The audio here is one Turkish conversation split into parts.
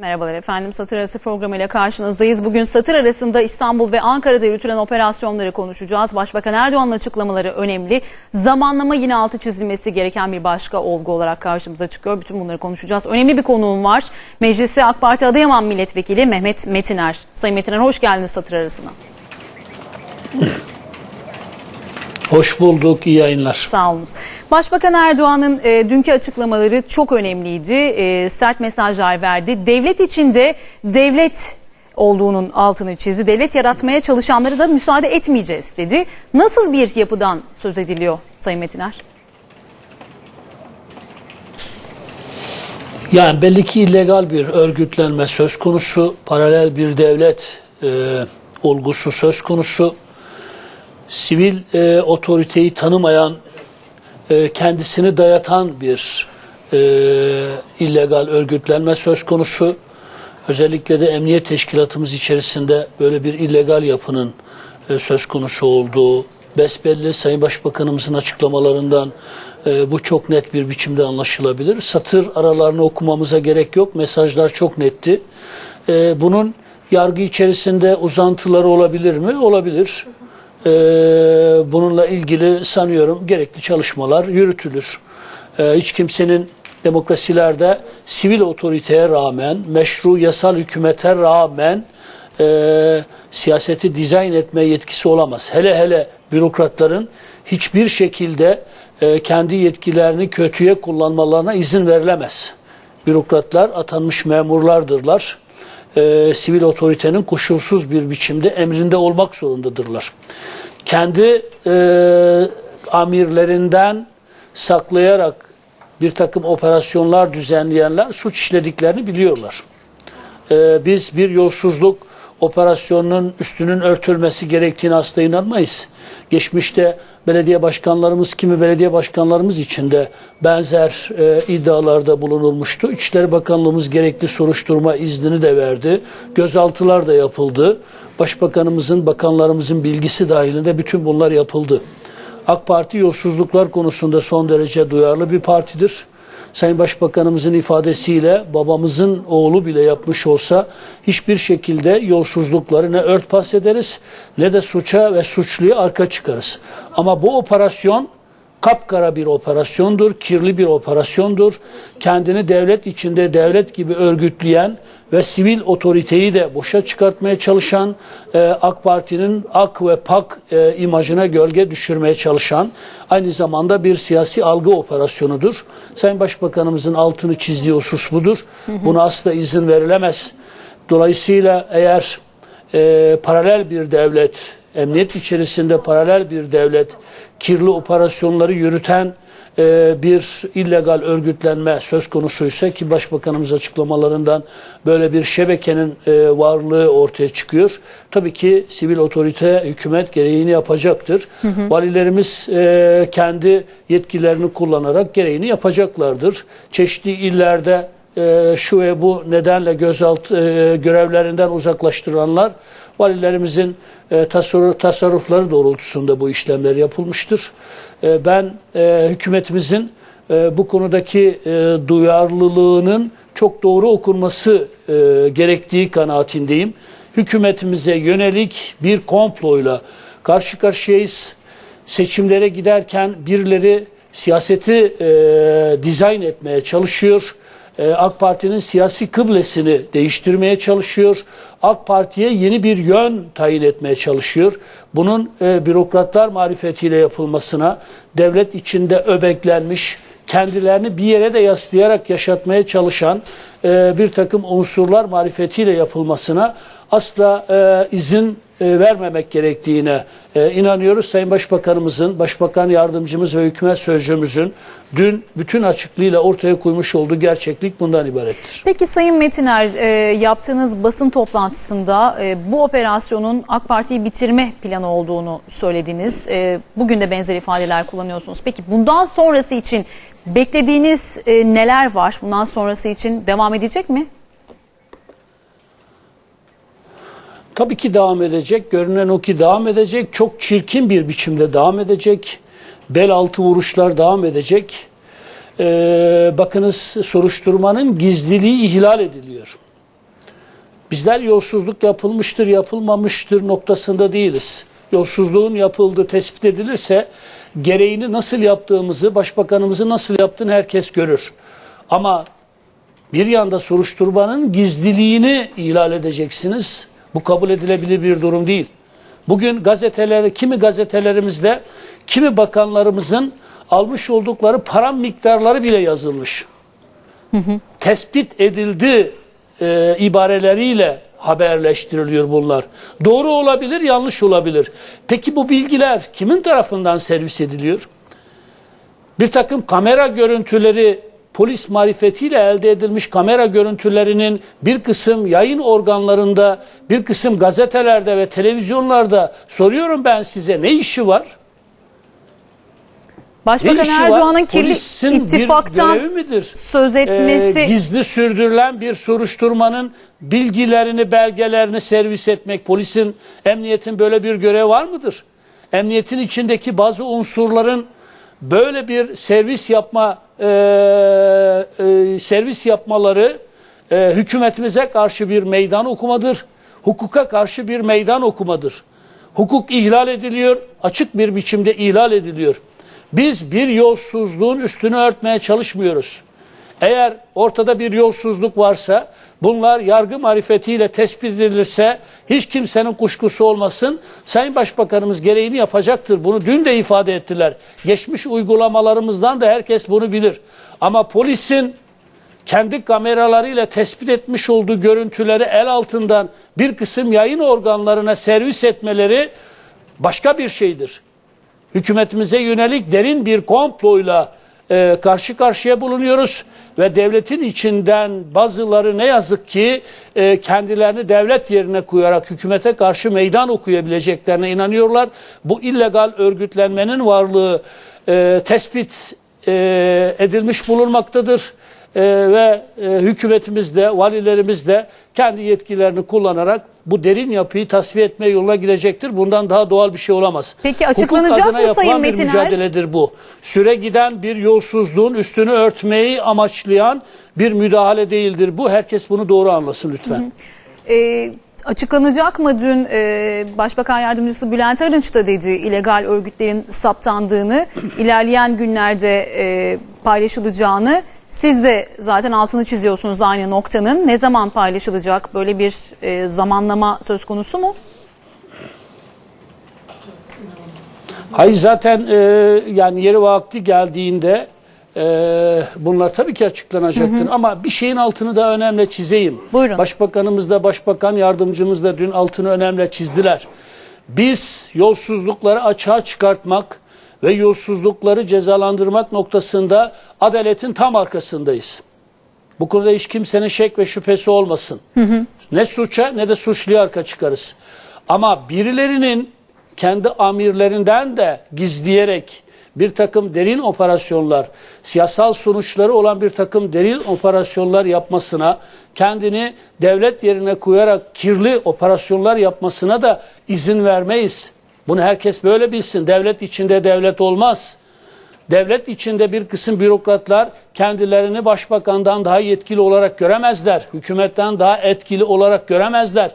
Merhabalar efendim. Satır Arası programıyla karşınızdayız. Bugün satır arasında İstanbul ve Ankara'da yürütülen operasyonları konuşacağız. Başbakan Erdoğan'ın açıklamaları önemli. Zamanlama yine altı çizilmesi gereken bir başka olgu olarak karşımıza çıkıyor. Bütün bunları konuşacağız. Önemli bir konuğum var. Meclisi AK Parti Adıyaman Milletvekili Mehmet Metiner. Sayın Metiner hoş geldiniz satır arasına. Hoş bulduk, iyi yayınlar. Sağ. Başbakan Erdoğan'ın e, dünkü açıklamaları çok önemliydi. E, sert mesajlar verdi. Devlet içinde devlet olduğunun altını çizdi. Devlet yaratmaya çalışanları da müsaade etmeyeceğiz dedi. Nasıl bir yapıdan söz ediliyor Sayın Metiner? Yani belli ki illegal bir örgütlenme söz konusu, paralel bir devlet e, olgusu söz konusu. Sivil e, otoriteyi tanımayan, e, kendisini dayatan bir e, illegal örgütlenme söz konusu. Özellikle de emniyet teşkilatımız içerisinde böyle bir illegal yapının e, söz konusu olduğu besbelli Sayın Başbakanımızın açıklamalarından e, bu çok net bir biçimde anlaşılabilir. Satır aralarını okumamıza gerek yok. Mesajlar çok netti. E, bunun yargı içerisinde uzantıları olabilir mi? Olabilir. E, bununla ilgili sanıyorum gerekli çalışmalar yürütülür. E, hiç kimsenin demokrasilerde sivil otoriteye rağmen, meşru yasal hükümete rağmen e, siyaseti dizayn etme yetkisi olamaz. Hele hele bürokratların hiçbir şekilde e, kendi yetkilerini kötüye kullanmalarına izin verilemez. Bürokratlar atanmış memurlardırlar. E, sivil otoritenin koşulsuz bir biçimde emrinde olmak zorundadırlar. Kendi e, amirlerinden saklayarak bir takım operasyonlar düzenleyenler suç işlediklerini biliyorlar. Ee, biz bir yolsuzluk operasyonunun üstünün örtülmesi gerektiğini asla inanmayız. Geçmişte belediye başkanlarımız, kimi belediye başkanlarımız içinde benzer e, iddialarda bulunulmuştu. İçişleri Bakanlığımız gerekli soruşturma iznini de verdi. Gözaltılar da yapıldı. Başbakanımızın, bakanlarımızın bilgisi dahilinde bütün bunlar yapıldı. AK Parti yolsuzluklar konusunda son derece duyarlı bir partidir. Sayın Başbakanımızın ifadesiyle babamızın oğlu bile yapmış olsa hiçbir şekilde yolsuzlukları ne örtbas ederiz ne de suça ve suçluya arka çıkarız. Ama bu operasyon kapkara bir operasyondur, kirli bir operasyondur. Kendini devlet içinde devlet gibi örgütleyen ve sivil otoriteyi de boşa çıkartmaya çalışan, e, AK Parti'nin ak ve pak e, imajına gölge düşürmeye çalışan, aynı zamanda bir siyasi algı operasyonudur. Sayın Başbakanımızın altını çizdiği husus budur. Buna asla izin verilemez. Dolayısıyla eğer e, paralel bir devlet, emniyet içerisinde paralel bir devlet, kirli operasyonları yürüten e, bir illegal örgütlenme söz konusuysa ki Başbakanımız açıklamalarından böyle bir şebekenin e, varlığı ortaya çıkıyor. Tabii ki sivil otorite, hükümet gereğini yapacaktır. Hı hı. Valilerimiz e, kendi yetkilerini kullanarak gereğini yapacaklardır. Çeşitli illerde e, şu ve bu nedenle gözaltı e, görevlerinden uzaklaştıranlar valilerimizin e, tasarruf, tasarrufları doğrultusunda bu işlemler yapılmıştır. E, ben e, hükümetimizin bu konudaki duyarlılığının çok doğru okunması gerektiği kanaatindeyim. Hükümetimize yönelik bir komployla karşı karşıyayız. Seçimlere giderken birileri siyaseti e, dizayn etmeye çalışıyor. E, AK Parti'nin siyasi kıblesini değiştirmeye çalışıyor. AK Parti'ye yeni bir yön tayin etmeye çalışıyor. Bunun e, bürokratlar marifetiyle yapılmasına, devlet içinde öbeklenmiş, kendilerini bir yere de yaslayarak yaşatmaya çalışan e, bir takım unsurlar marifetiyle yapılmasına asla e, izin e, vermemek gerektiğine e, inanıyoruz. Sayın Başbakanımızın, Başbakan Yardımcımız ve Hükümet Sözcümüzün dün bütün açıklığıyla ortaya koymuş olduğu gerçeklik bundan ibarettir. Peki Sayın Metiner e, yaptığınız basın toplantısında e, bu operasyonun AK Parti'yi bitirme planı olduğunu söylediniz. E, bugün de benzer ifadeler kullanıyorsunuz. Peki bundan sonrası için beklediğiniz e, neler var? Bundan sonrası için devam edecek mi? Tabii ki devam edecek. Görünen o ki devam edecek. Çok çirkin bir biçimde devam edecek. Bel altı vuruşlar devam edecek. Ee, bakınız soruşturmanın gizliliği ihlal ediliyor. Bizler yolsuzluk yapılmıştır, yapılmamıştır noktasında değiliz. Yolsuzluğun yapıldığı tespit edilirse gereğini nasıl yaptığımızı, başbakanımızın nasıl yaptığını herkes görür. Ama bir yanda soruşturmanın gizliliğini ihlal edeceksiniz. Bu kabul edilebilir bir durum değil. Bugün gazeteleri, kimi gazetelerimizde, kimi bakanlarımızın almış oldukları para miktarları bile yazılmış. Tespit edildi e, ibareleriyle haberleştiriliyor bunlar. Doğru olabilir, yanlış olabilir. Peki bu bilgiler kimin tarafından servis ediliyor? Bir takım kamera görüntüleri polis marifetiyle elde edilmiş kamera görüntülerinin bir kısım yayın organlarında, bir kısım gazetelerde ve televizyonlarda soruyorum ben size ne işi var? Başbakan? Erdoğan'ın kirli Polisin ittifaktan bir söz Ee, etmesi gizli sürdürülen bir soruşturmanın bilgilerini, belgelerini servis etmek, polisin, emniyetin böyle bir görevi var mıdır? Emniyetin içindeki bazı unsurların böyle bir servis yapma e, e, servis yapmaları e, hükümetimize karşı bir meydan okumadır. Hukuka karşı bir meydan okumadır. Hukuk ihlal ediliyor, açık bir biçimde ihlal ediliyor. Biz bir yolsuzluğun üstünü örtmeye çalışmıyoruz. Eğer ortada bir yolsuzluk varsa bunlar yargı marifetiyle tespit edilirse hiç kimsenin kuşkusu olmasın. Sayın Başbakanımız gereğini yapacaktır. Bunu dün de ifade ettiler. Geçmiş uygulamalarımızdan da herkes bunu bilir. Ama polisin kendi kameralarıyla tespit etmiş olduğu görüntüleri el altından bir kısım yayın organlarına servis etmeleri başka bir şeydir hükümetimize yönelik derin bir komployla e, karşı karşıya bulunuyoruz ve devletin içinden bazıları ne yazık ki e, kendilerini devlet yerine koyarak hükümete karşı meydan okuyabileceklerine inanıyorlar. Bu illegal örgütlenmenin varlığı e, tespit e, edilmiş bulunmaktadır. E, ve e, hükümetimiz de, valilerimiz de kendi yetkilerini kullanarak bu derin yapıyı tasfiye etme yoluna gidecektir. Bundan daha doğal bir şey olamaz. Peki açıklanacak Hukuk mı Sayın yapılan bir mücadeledir bu. Süre giden bir yolsuzluğun üstünü örtmeyi amaçlayan bir müdahale değildir bu. Herkes bunu doğru anlasın lütfen. Ee, açıklanacak mı dün e, Başbakan Yardımcısı Bülent Arınç da dedi illegal örgütlerin saptandığını, ilerleyen günlerde e, paylaşılacağını. Siz de zaten altını çiziyorsunuz aynı noktanın. Ne zaman paylaşılacak? Böyle bir e, zamanlama söz konusu mu? Hayır zaten e, yani yeri vakti geldiğinde e, bunlar tabii ki açıklanacaktır. Ama bir şeyin altını da önemli çizeyim. Buyurun. Başbakanımız da başbakan yardımcımız da dün altını önemli çizdiler. Biz yolsuzlukları açığa çıkartmak ve yolsuzlukları cezalandırmak noktasında adaletin tam arkasındayız. Bu konuda hiç kimsenin şek ve şüphesi olmasın. Ne suça ne de suçluya arka çıkarız. Ama birilerinin kendi amirlerinden de gizleyerek bir takım derin operasyonlar, siyasal sonuçları olan bir takım derin operasyonlar yapmasına, kendini devlet yerine koyarak kirli operasyonlar yapmasına da izin vermeyiz. Bunu herkes böyle bilsin. Devlet içinde devlet olmaz. Devlet içinde bir kısım bürokratlar kendilerini başbakandan daha yetkili olarak göremezler. Hükümetten daha etkili olarak göremezler.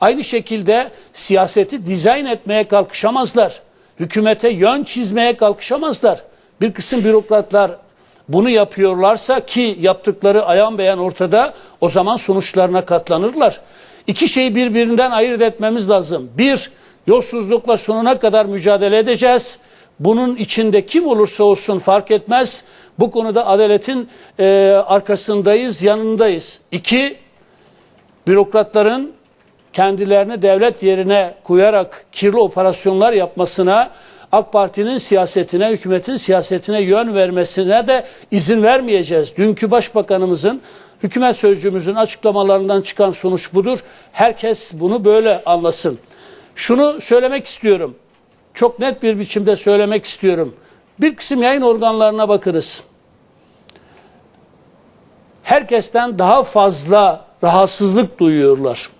Aynı şekilde siyaseti dizayn etmeye kalkışamazlar. Hükümete yön çizmeye kalkışamazlar. Bir kısım bürokratlar bunu yapıyorlarsa ki yaptıkları ayan beyan ortada o zaman sonuçlarına katlanırlar. İki şeyi birbirinden ayırt etmemiz lazım. Bir, yolsuzlukla sonuna kadar mücadele edeceğiz. Bunun içinde kim olursa olsun fark etmez. Bu konuda adaletin e, arkasındayız, yanındayız. İki, bürokratların kendilerini devlet yerine koyarak kirli operasyonlar yapmasına, AK Parti'nin siyasetine, hükümetin siyasetine yön vermesine de izin vermeyeceğiz. Dünkü Başbakanımızın, hükümet sözcümüzün açıklamalarından çıkan sonuç budur. Herkes bunu böyle anlasın. Şunu söylemek istiyorum. Çok net bir biçimde söylemek istiyorum. Bir kısım yayın organlarına bakınız. Herkesten daha fazla rahatsızlık duyuyorlar.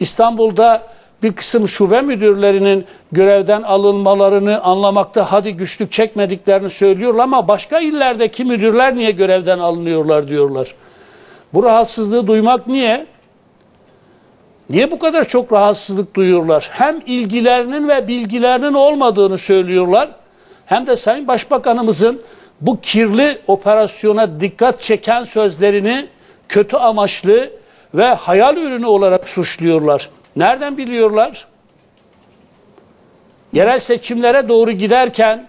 İstanbul'da bir kısım şube müdürlerinin görevden alınmalarını anlamakta hadi güçlük çekmediklerini söylüyorlar ama başka illerdeki müdürler niye görevden alınıyorlar diyorlar. Bu rahatsızlığı duymak niye? Niye bu kadar çok rahatsızlık duyuyorlar? Hem ilgilerinin ve bilgilerinin olmadığını söylüyorlar. Hem de Sayın Başbakanımızın bu kirli operasyona dikkat çeken sözlerini kötü amaçlı ve hayal ürünü olarak suçluyorlar. Nereden biliyorlar? Yerel seçimlere doğru giderken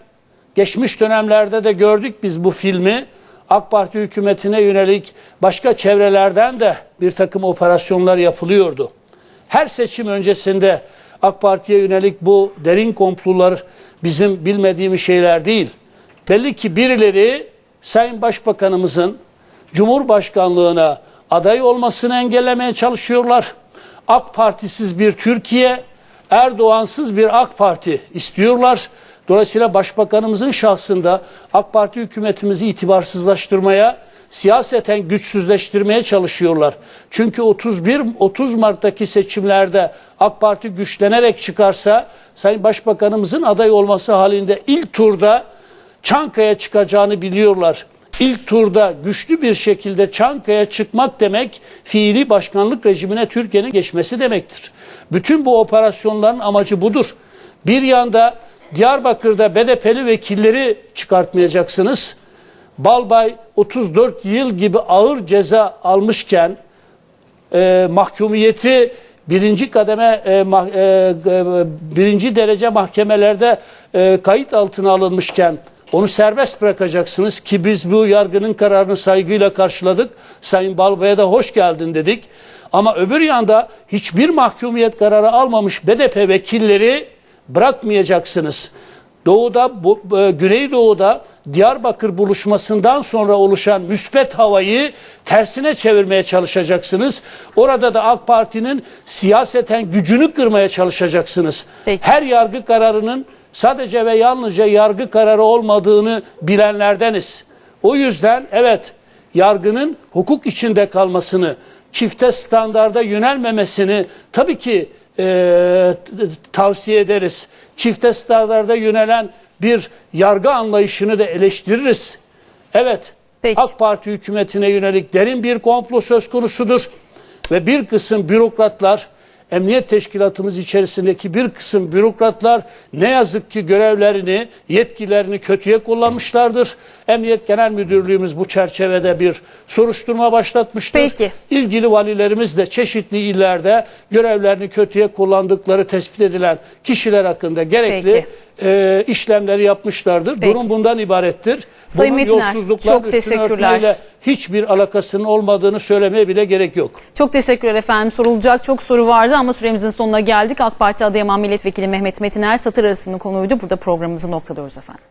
geçmiş dönemlerde de gördük biz bu filmi. AK Parti hükümetine yönelik başka çevrelerden de bir takım operasyonlar yapılıyordu. Her seçim öncesinde AK Parti'ye yönelik bu derin komplolar bizim bilmediğimiz şeyler değil. Belli ki birileri Sayın Başbakanımızın Cumhurbaşkanlığına aday olmasını engellemeye çalışıyorlar. AK Partisiz bir Türkiye, Erdoğansız bir AK Parti istiyorlar. Dolayısıyla Başbakanımızın şahsında AK Parti hükümetimizi itibarsızlaştırmaya, siyaseten güçsüzleştirmeye çalışıyorlar. Çünkü 31 30 Mart'taki seçimlerde AK Parti güçlenerek çıkarsa Sayın Başbakanımızın aday olması halinde ilk turda Çankaya çıkacağını biliyorlar. İlk turda güçlü bir şekilde Çankaya çıkmak demek fiili başkanlık rejimine Türkiye'nin geçmesi demektir. Bütün bu operasyonların amacı budur. Bir yanda Diyarbakır'da BDP'li vekilleri çıkartmayacaksınız. Balbay 34 yıl gibi ağır ceza almışken e, mahkumiyeti birinci kademe e, mah, e, e, birinci derece mahkemelerde e, kayıt altına alınmışken onu serbest bırakacaksınız ki biz bu yargının kararını saygıyla karşıladık. Sayın Balbay'a da hoş geldin dedik. Ama öbür yanda hiçbir mahkumiyet kararı almamış BDP vekilleri bırakmayacaksınız. Doğuda, bu, e, Güneydoğu'da Diyarbakır buluşmasından sonra oluşan müspet havayı tersine çevirmeye çalışacaksınız. Orada da AK Parti'nin siyaseten gücünü kırmaya çalışacaksınız. Peki. Her yargı kararının sadece ve yalnızca yargı kararı olmadığını bilenlerdeniz. O yüzden evet yargının hukuk içinde kalmasını, çifte standarda yönelmemesini tabii ki e, tavsiye ederiz. Çifte standarda yönelen bir yargı anlayışını da eleştiririz. Evet, Peki. AK Parti hükümetine yönelik derin bir komplo söz konusudur. Ve bir kısım bürokratlar, emniyet teşkilatımız içerisindeki bir kısım bürokratlar ne yazık ki görevlerini, yetkilerini kötüye kullanmışlardır. Emniyet Genel Müdürlüğümüz bu çerçevede bir soruşturma başlatmıştır. Peki. İlgili valilerimiz de çeşitli illerde görevlerini kötüye kullandıkları tespit edilen kişiler hakkında gerekli Peki. E, işlemleri yapmışlardır. Peki. Durum bundan ibarettir. Sayın Bunun Metiner, yolsuzlukların çok teşekkürler. hiçbir alakasının olmadığını söylemeye bile gerek yok. Çok teşekkürler efendim. Sorulacak çok soru vardı ama süremizin sonuna geldik. AK Parti Adıyaman Milletvekili Mehmet Metiner satır arasının konuydu. Burada programımızı noktalıyoruz efendim.